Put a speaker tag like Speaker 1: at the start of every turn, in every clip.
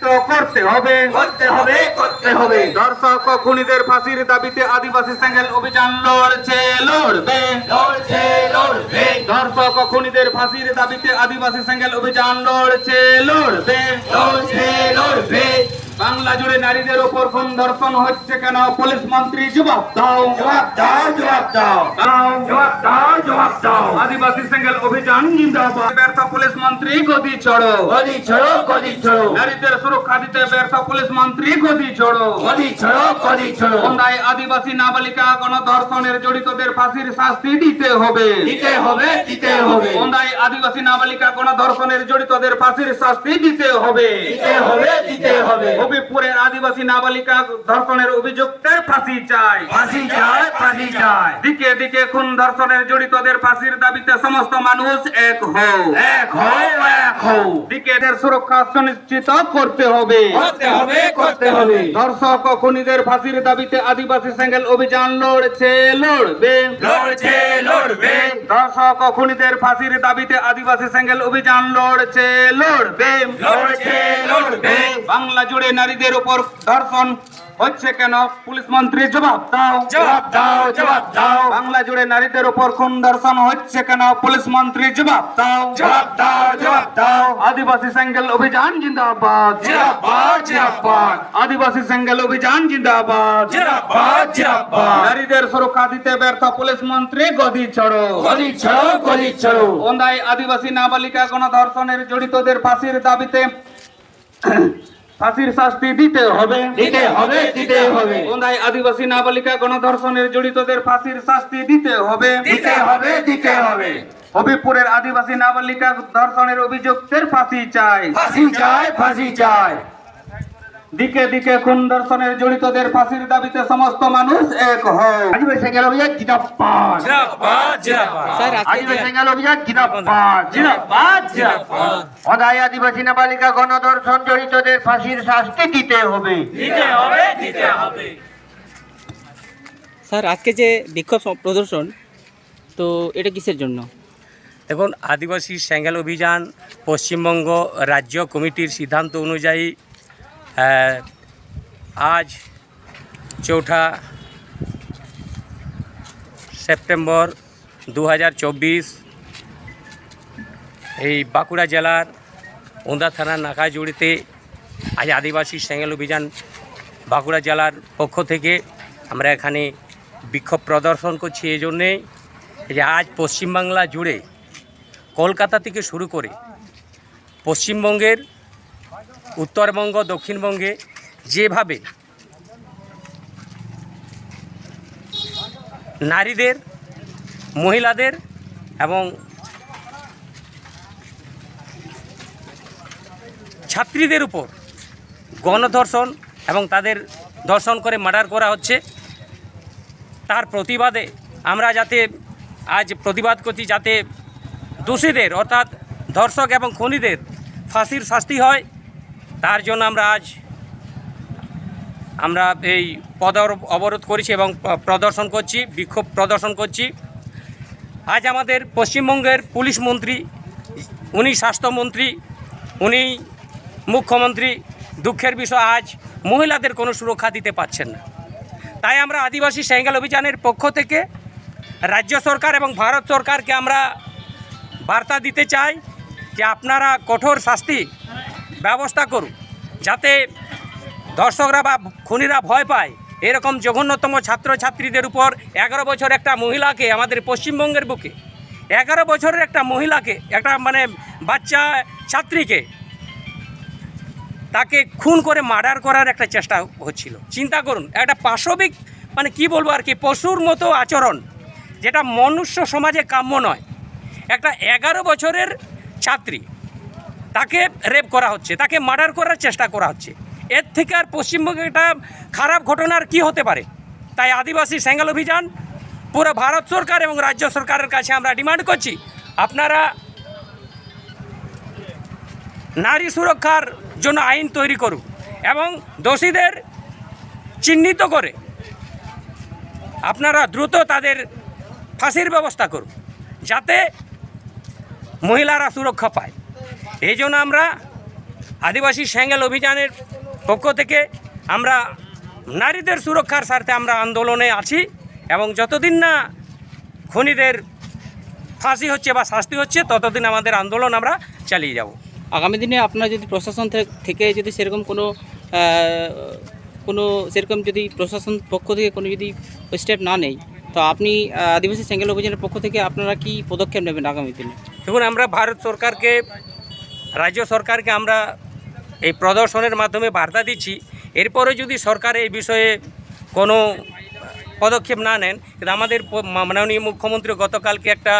Speaker 1: নেতৃত্ব করতে হবে।
Speaker 2: করতে হবে করতে হবে।
Speaker 1: দর্শক খুনিদের ফাঁসির দাবিতে আদিবাসী সেঙ্গেল অভিযান লড়ছে লড়বে।
Speaker 2: লড়ছে লড়বে।
Speaker 1: দর্শক খুনিদের ফাঁসির দাবিতে আদিবাসী সেঙ্গেল অভিযান লড়ছে লড়বে।
Speaker 2: লড়ছে লড়বে।
Speaker 1: বাংলা জুড়ে নারীদের ওপর খুন ধর্ষণ হচ্ছে কেন? পুলিশ মন্ত্রী জবাব দাও।
Speaker 2: জবাব দাও জবাব দাও। জবাব দাও জবাব দাও।
Speaker 1: আদিবাসী সেঙ্গেল অভিযান জিন্দাবাদ। ব্যর্থ পুলিশ মন্ত্রী গদি চড়ো।
Speaker 2: গদি ছড়ো গদি ছড়ো
Speaker 1: নারীদের সুরক্ষা দিতে ব্যর্থ পুলিশ মন্ত্রী গদি চড়ো।
Speaker 2: গদি ছড়ো গদি ছড়ো
Speaker 1: সন্ধ্যায় আদিবাসী নাবালিকা গণধর্ষণের জড়িতদের ফাঁসির শাস্তি দিতে হবে।
Speaker 2: দিতে হবে দিতে হবে।
Speaker 1: সন্ধ্যায় আদিবাসী নাবালিকা গণধর্ষণের জড়িতদের ফাঁসির শাস্তি দিতে হবে।
Speaker 2: দিতে হবে দিতে হবে।
Speaker 1: হবিপুরের আদিবাসী নাবালিকা ধর্ষণের অভিযুক্তের ফাঁসি চাই।
Speaker 2: ফাঁসি চায় ফাঁসি চায়
Speaker 1: দিকে দিকে খুন ধর্ষণের জড়িতদের ফাঁসির দাবিতে সমস্ত মানুষ এক হও।
Speaker 2: এক হও এক হও।
Speaker 1: দিকে এদের সুরক্ষা সুনিশ্চিত করতে হবে।
Speaker 2: করতে হবে করতে হবে।
Speaker 1: ধর্ষক ও খুনিদের ফাঁসির দাবিতে আদিবাসী সেঙ্গেল অভিযান লড়ছে লড়বে।
Speaker 2: লড়ছে লড়বে।
Speaker 1: ধর্ষক ও খুনিদের ফাঁসির দাবিতে আদিবাসী সেঙ্গেল অভিযান লড়ছে লড়বে।
Speaker 2: লড়ছে
Speaker 1: বাংলা জুড়ে নারীদের উপর ধর্ষণ হচ্ছে কেন? পুলিশ মন্ত্রী জবাব দাও।
Speaker 2: জবাব দাও জবাব দাও।
Speaker 1: বাংলা জুড়ে নারীদের উপর খুন ধর্ষণ হচ্ছে কেন? পুলিশ মন্ত্রী জবাব দাও।
Speaker 2: জবাব দাও জবাব দাও।
Speaker 1: আদিবাসী সেঙ্গেল অভিযান জিন্দাবাদ।
Speaker 2: জিরাবাদ জিরাবাদ
Speaker 1: আদিবাসী সেঙ্গেল অভিযান জিন্দাবাদ।
Speaker 2: জিরাবাদ জিরাবাদ
Speaker 1: নারীদের সুরক্ষা দিতে ব্যর্থ পুলিশ মন্ত্রী গদি ছড়ো
Speaker 2: গদি ছড়ো গদি ছড়ো
Speaker 1: ওন্দায় আদিবাসী নাবালিকা গণধর্ষণের জড়িতদের ফাঁসির দাবিতে ফাঁসির শাস্তি দিতে হবে।
Speaker 2: দিতে হবে দিতে হবে।
Speaker 1: ওন্দায় আদিবাসী নাবালিকা গণধর্ষণের জড়িতদের ফাঁসির শাস্তি দিতে হবে।
Speaker 2: দিতে হবে দিতে হবে।
Speaker 1: হবিপুরের আদিবাসী নাবালিকা ধর্ষণের অভিযোগের ফাঁসি চাই।
Speaker 2: ফাঁসি চাই ফাঁসি চায়
Speaker 1: দিকে দিকে খুন ধর্ষণের জড়িতদের ফাঁসির দাবিতে সমস্ত মানুষ এক হয়।
Speaker 2: আদিবাসী সেঙ্গেল অভিযান আদিবাসী অভিযান অদায় আদিবাসী নাবালিকা গণধর্ষণ জড়িতদের ফাঁসির শাস্তি দিতে হবে।
Speaker 3: দিতে হবে
Speaker 4: স্যার আজকে যে বিক্ষোভ প্রদর্শন তো এটা কিসের জন্য?
Speaker 3: দেখুন আদিবাসী স্যাঙ্গেল অভিযান পশ্চিমবঙ্গ রাজ্য কমিটির সিদ্ধান্ত অনুযায়ী আজ চৌঠা সেপ্টেম্বর দু হাজার চব্বিশ এই বাঁকুড়া জেলার ওন্দা থানার নাকাজুড়িতে আজ আদিবাসী স্যাঙ্গেল অভিযান বাঁকুড়া জেলার পক্ষ থেকে আমরা এখানে বিক্ষোভ প্রদর্শন করছি। এই জন্যে যে আজ পশ্চিমবাংলা জুড়ে কলকাতা থেকে শুরু করে পশ্চিমবঙ্গের উত্তরবঙ্গ, দক্ষিণবঙ্গে যেভাবে নারীদের, মহিলাদের এবং ছাত্রীদের উপর গণধর্ষণ এবং তাদের ধর্ষণ করে মার্ডার করা হচ্ছে, তার প্রতিবাদে আমরা যাতে আজ প্রতিবাদ করছি যাতে দোষীদের অর্থাৎ ধর্ষক এবং খনিদের ফাঁসির শাস্তি হয়। তার জন্য আমরা আজ আমরা এই পদ অবরোধ করেছি এবং প্রদর্শন করছি, বিক্ষোভ প্রদর্শন করছি। আজ আমাদের পশ্চিমবঙ্গের পুলিশ মন্ত্রী, উনি স্বাস্থ্যমন্ত্রী, উনি মুখ্যমন্ত্রী, দুঃখের বিষয়, আজ মহিলাদের কোনো সুরক্ষা দিতে পারছেন না। তাই আমরা আদিবাসী সেঙ্গেল অভিযানের পক্ষ থেকে রাজ্য সরকার এবং ভারত সরকারকে আমরা বার্তা দিতে চাই যে আপনারা কঠোর শাস্তি ব্যবস্থা করুন যাতে দর্শকরা বা খুনিরা ভয় পায়। এরকম জঘন্যতম ছাত্রছাত্রীদের উপর এগারো বছর একটা মহিলাকে আমাদের পশ্চিমবঙ্গের বুকে, এগারো বছরের একটা মহিলাকে, একটা মানে বাচ্চা ছাত্রীকে তাকে খুন করে মার্ডার করার একটা চেষ্টা হচ্ছিল। চিন্তা করুন, একটা পাশবিক মানে কি বলব আর কি, পশুর মতো আচরণ, যেটা মনুষ্য সমাজে কাম্য নয়। একটা এগারো বছরের ছাত্রী তাকে রেপ করা হচ্ছে, তাকে মার্ডার করার চেষ্টা করা হচ্ছে। এর থেকে আর পশ্চিমবঙ্গে একটা খারাপ ঘটনার কি হতে পারে? তাই আদিবাসী সেঙ্গেল অভিযান, পুরো ভারত সরকার এবং রাজ্য সরকারের কাছে আমরা ডিমান্ড করছি, আপনারা নারী সুরক্ষার জন্য আইন তৈরি করুক এবং দোষীদের চিহ্নিত করে আপনারা দ্রুত তাদের ফাঁসির ব্যবস্থা করুন, যাতে মহিলারা সুরক্ষা পায়। এই জন্য আমরা আদিবাসী স্যাঙ্গেল অভিযানের পক্ষ থেকে আমরা নারীদের সুরক্ষার স্বার্থে আমরা আন্দোলনে আছি এবং যতদিন না খনিদের ফাঁসি হচ্ছে বা শাস্তি হচ্ছে ততদিন আমাদের আন্দোলন আমরা চালিয়ে যাব।
Speaker 4: আগামী দিনে আপনারা যদি প্রশাসন থেকে যদি সেরকম কোনো কোনো সেরকম যদি প্রশাসন পক্ষ থেকে কোনো যদি স্টেপ না নেই তো আপনি আদিবাসী সেঙ্গেল অভিযানের পক্ষ থেকে আপনারা কি পদক্ষেপ নেবেন আগামী দিনে?
Speaker 3: দেখুন আমরা ভারত সরকারকে রাজ্য সরকারকে আমরা এই প্রদর্শনের মাধ্যমে বার্তা দিচ্ছি। এরপরে যদি সরকার এই বিষয়ে কোনো পদক্ষেপ না নেন, কিন্তু আমাদের মাননীয় মুখ্যমন্ত্রী গতকালকে একটা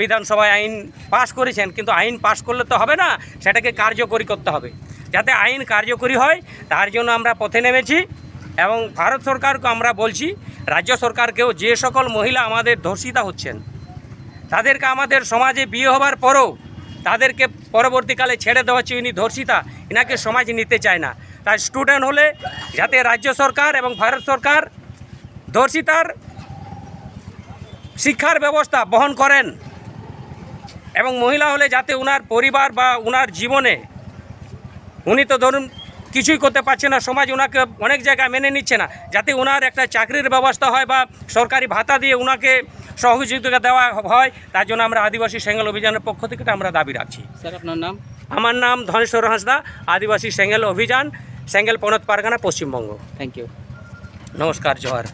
Speaker 3: বিধানসভায় আইন পাশ করেছেন, কিন্তু আইন পাশ করলে তো হবে না, সেটাকে কার্যকরী করতে হবে। যাতে আইন কার্যকরী হয়, তার জন্য আমরা পথে নেমেছি এবং ভারত সরকারকে আমরা বলছি, রাজ্য সরকারকেও যে সকল মহিলা আমাদের ধর্ষিতা হচ্ছেন, তাদেরকে আমাদের সমাজে বিয়ে হবার পরও তাদেরকে পরবর্তীকালে ছেড়ে দেওয়া হচ্ছে। ধর্ষিতা এনাকে সমাজ নিতে চায় না। তাই স্টুডেন্ট হলে যাতে রাজ্য সরকার এবং ভারত সরকার ধর্ষিতার শিক্ষার ব্যবস্থা বহন করেন এবং মহিলা হলে যাতে ওনার পরিবার বা ওনার জীবনে উনি তো ধরুন কিছুই করতে পারছে না, সমাজ ওনাকে অনেক জায়গায় মেনে নিচ্ছে না। যাতে ওনার একটা চাকরির ব্যবস্থা হয় বা সরকারি ভাতা দিয়ে ওনাকে সহযোগিতা দেওয়া হয় তার জন্য আমরা আদিবাসী সেঙ্গেল অভিযানের পক্ষ থেকে আমরা দাবি রাখছি।
Speaker 4: স্যার আপনার নাম?
Speaker 3: আমার নাম ধনেশ্বর হাঁসদা আদিবাসী সেঙ্গেল অভিযান সেঙ্গেল পনত পারগানা পশ্চিমবঙ্গ।
Speaker 4: থ্যাংক ইউ
Speaker 3: নমস্কার জোহার